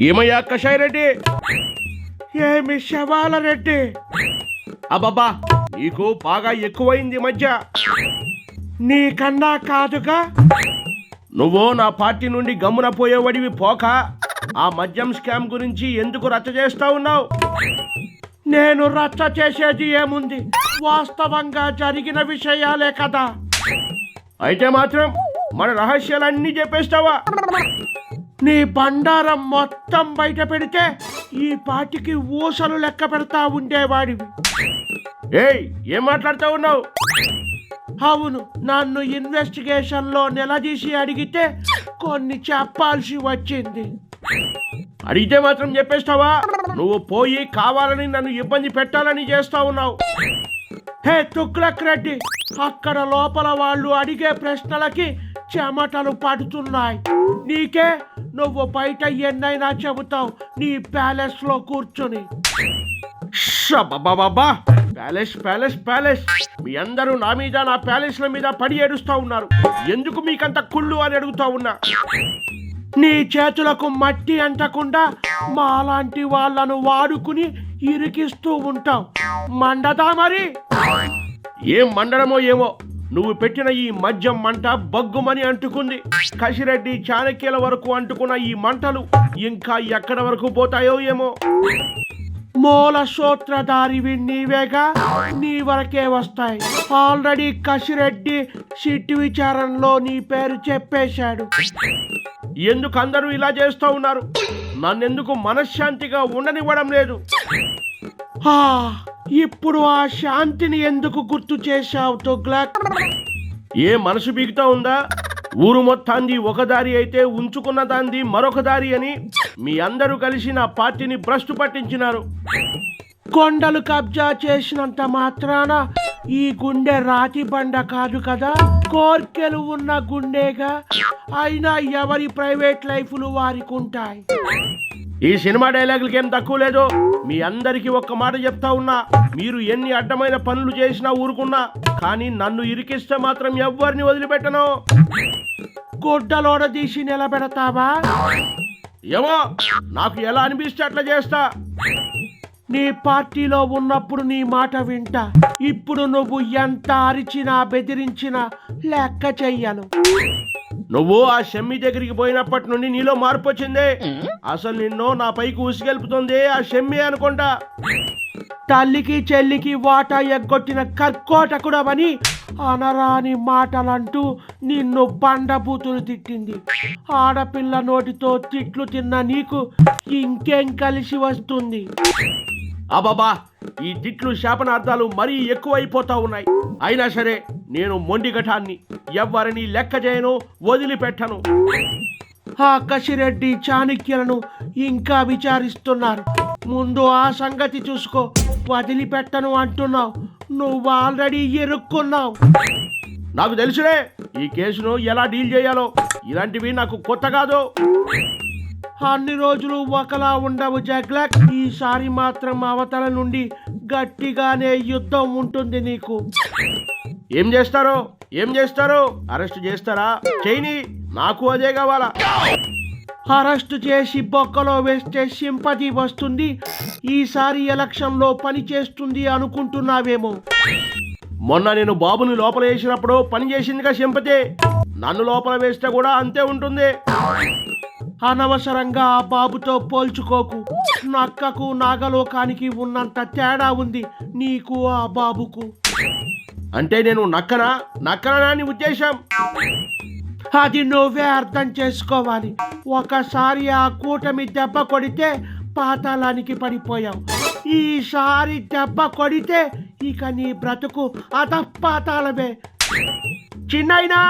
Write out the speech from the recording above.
ఏమయ్యా కషాయ రెడ్డి ఏమి శవాల రెడ్డి అబ్బబ్బా నీకు బాగా ఎక్కువైంది మధ్య. నీకన్నా కాదుగా? నువ్వు నా పార్టీ నుండి గమ్మున పోయేవాడివి పోక? ఆ మద్యం స్కామ్ గురించి ఎందుకు రచ్చ చేస్తా ఉన్నావు? నేను రచ్చ చేసేది ఏముంది? వాస్తవంగా జరిగిన విషయాలే కదా. అయితే మాత్రం మన రహస్యాలన్నీ చెప్పేస్తావా? నీ బండారం మొత్తం బయట పెడితే ఈ పాటికి ఊసలు లెక్క పెడతా ఉండేవాడివి. ఏయ్ ఏం మాట్లాడుతూ ఉన్నావు? అవును నన్ను ఇన్వెస్టిగేషన్లో నిలదీసి అడిగితే కొన్ని చెప్పాల్సి వచ్చింది. అడిగితే మాత్రం చెప్పేస్తావా? నువ్వు పోయి కావాలని నన్ను ఇబ్బంది పెట్టాలని చేస్తా ఉన్నావు. హే తుక్లక్ రెడ్డి అక్కడ లోపల వాళ్ళు అడిగే ప్రశ్నలకి చెమటలు పడుతున్నాయి. నీకే నువ్వు బయట ఎన్నైనా చెబుతావు నీ ప్యాలెస్లో కూర్చుని బాబా ప్యాలెస్ ప్యాలెస్ ప్యాలెస్. మీ అందరూ నా మీద నా ప్యాలెస్ల మీద పడి ఏడుస్తా ఉన్నారు. ఎందుకు మీకంత కుళ్ళు అని అడుగుతా ఉన్నా? నీ చేతులకు మట్టి అంటకుండా మాలాంటి వాళ్ళను వాడుకుని ఇరికిస్తూ ఉంటావు. మండదా మరి? ఏం మండడమో ఏమో? నువ్వు పెట్టిన ఈ మద్యం మంట బగ్గుమని అంటుకుంది. కసిరెడ్డి చాణక్యుల వరకు అంటుకున్న ఈ మంటలు ఇంకా ఎక్కడ వరకు పోతాయో ఏమో. మూల సూత్రధారివి నీవేగా నీ వరకే వస్తాయి. ఆల్రెడీ కసిరెడ్డి సిట్టి విచారణలో నీ పేరు చెప్పేశాడు. ఎందుకు అందరూ ఇలా చేస్తూ ఉన్నారు? నన్నెందుకు మనశ్శాంతిగా ఉండనివ్వడం లేదు? ఆ, ఇప్పుడు ఆ శాంతిని ఎందుకు గుర్తు చేశావు తుగ్లక్? ఏ మనసు బీగుతా ఉందా? ఊరు మొత్తాంది ఒక దారి అయితే ఉంచుకున్న దాంది మరొక దారి అని మీ అందరూ కలిసి నా పార్టీని భ్రష్టు పట్టించినారు. కొండలు కబ్జా చేసినంత మాత్రాన ఈ గుండె రాతి బండ కాదు కదా? కోర్కెలు ఉన్న గుండెగా? అయినా ఎవరి ప్రైవేట్ లైఫ్లు వారికి ఉంటాయి ఈ సినిమా డైలాగులకి ఏం తక్కువ లేదు? మీ అందరికీ ఒక్క మాట చెప్తా ఉన్నా. మీరు ఎన్ని అడ్డమైన పనులు చేసినా ఊరుకున్నా కానీ నన్ను ఇరికిస్తే మాత్రం ఎవ్వరిని వదిలిపెట్టను. గుడ్డలోడ తీసి నిలబెడతావా? ఏమో నాకు ఎలా అనిపిస్తే అట్లా చేస్తా. నీ పార్టీలో ఉన్నప్పుడు నీ మాట వింటా. ఇప్పుడు నువ్వు ఎంత అరిచినా బెదిరించినా లెక్క చెయ్యను. నువ్వు ఆ షమ్మి దగ్గరికి పోయినప్పటి నుండి నీలో మార్పు వచ్చిందే. అసలు నిన్ను నా పైకి ఉసిగెలుపుతుంది ఆ షమ్మి అనుకుంటా. తల్లికి చెల్లికి వాటా ఎగ్గొట్టిన కర్కోటకుడవని అనరాని మాటలంటూ నిన్ను బండబూతులు తిట్టింది. ఆడపిల్ల నోటితో తిట్లు తిన్న నీకు ఇంకేం కలిసి వస్తుంది? అబాబా ఈ తిట్లు శాపనార్థాలు మరీ ఎక్కువైపోతా ఉన్నాయి. అయినా సరే నేను మొండిగఠాన్ని ఎవ్వరిని లెక్క చేయను వదిలిపెట్టను. ఆ కసిరెడ్డి చాణక్యులను ఇంకా విచారిస్తున్నారు. ముందు ఆ సంగతి చూసుకో. వదిలిపెట్టను అంటున్నావు. నువ్వు ఆల్రెడీ ఇరుక్కున్నావు. నాకు తెలుసులే ఈ కేసును ఎలా డీల్ చేయాలో. ఇలాంటివి నాకు కొత్త కాదు. అన్ని రోజులు ఒకలా ఉండవు జగ్లక్ ఈసారి మాత్రం అవతల నుండి గట్టిగానే యుద్ధం ఉంటుంది నీకు. ఏం చేస్తారో? ఏం చేస్తారో? అరెస్ట్ చేస్తారా? చేయని నాకు అదే కావాలా? అరెస్ట్ చేసి బొక్కలో వేస్తే సింపతి వస్తుంది. ఈసారి ఎలక్షన్లో పని చేస్తుంది అనుకుంటున్నావేమో. మొన్న నేను బాబుని లోపల వేసినప్పుడు పని చేసిందిగా సింపతి. నన్ను లోపల వేస్తే కూడా అంతే ఉంటుంది. అనవసరంగా ఆ బాబుతో పోల్చుకోకు. నక్కకు నాగలోకానికి ఉన్నంత తేడా ఉంది నీకు ఆ బాబుకు. అంటే నేను నక్కనా? నక్కనా అని ఉద్దేశం? అది నువ్వే అర్థం చేసుకోవాలి. ఒకసారి ఆ కూటమి దెబ్బ కొడితే పాతాళానికి పడిపోయావు. ఈసారి దెబ్బ కొడితే ఇక నీ బ్రతుకు అధపాతాళమే. చిన్నైనా